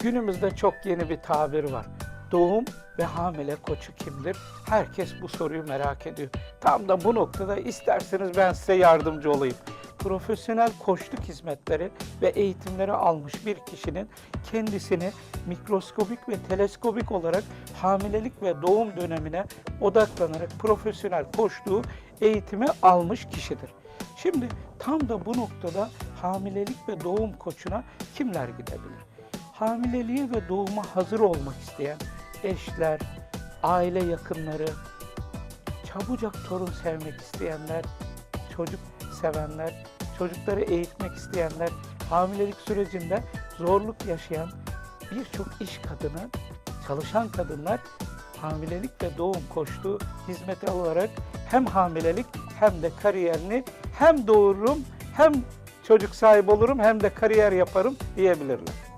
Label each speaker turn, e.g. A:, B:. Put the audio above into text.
A: Günümüzde çok yeni bir tabir var. Doğum ve hamile koçu kimdir? Herkes bu soruyu merak ediyor. Tam da bu noktada isterseniz ben size yardımcı olayım. Profesyonel koçluk hizmetleri ve eğitimleri almış bir kişinin kendisini mikroskobik ve teleskobik olarak hamilelik ve doğum dönemine odaklanarak profesyonel koçluğu eğitimi almış kişidir. Şimdi tam da bu noktada hamilelik ve doğum koçuna kimler gidebilir? Hamileliğe ve doğuma hazır olmak isteyen eşler, aile yakınları, çabucak torun sevmek isteyenler, çocuk sevenler, çocukları eğitmek isteyenler, hamilelik sürecinde zorluk yaşayan birçok iş kadını, çalışan kadınlar hamilelik ve doğum koştuğu hizmeti alarak hem hamilelik hem de kariyerini hem doğururum hem çocuk sahibi olurum hem de kariyer yaparım diyebilirler.